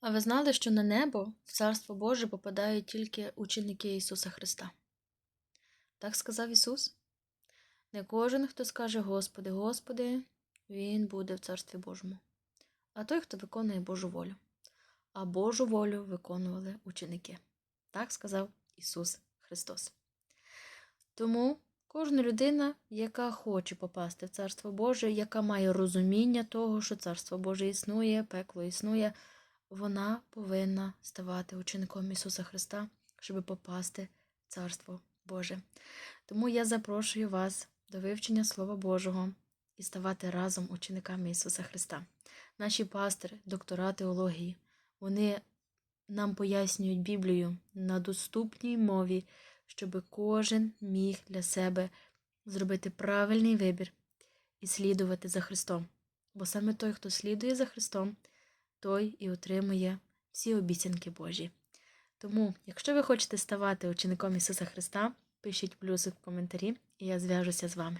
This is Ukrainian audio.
А ви знали, що на небо в Царство Боже попадають тільки ученики Ісуса Христа? Так сказав Ісус. Не кожен, хто скаже Господи, Господи, Він буде в Царстві Божому, а той, хто виконує Божу волю. А Божу волю виконували ученики. Так сказав Ісус Христос. Тому кожна людина, яка хоче попасти в Царство Боже, яка має розуміння того, що Царство Боже існує, пекло існує, вона повинна ставати учеником Ісуса Христа, щоб попасти в Царство Боже. Тому я запрошую вас до вивчення Слова Божого і ставати разом учениками Ісуса Христа. Наші пастори, доктора теології, вони нам пояснюють Біблію на доступній мові, щоб кожен міг для себе зробити правильний вибір і слідувати за Христом. Бо саме той, хто слідує за Христом, той і отримує всі обіцянки Божі. Тому, якщо ви хочете ставати учеником Ісуса Христа, пишіть плюсик в коментарі, і я зв'яжуся з вами.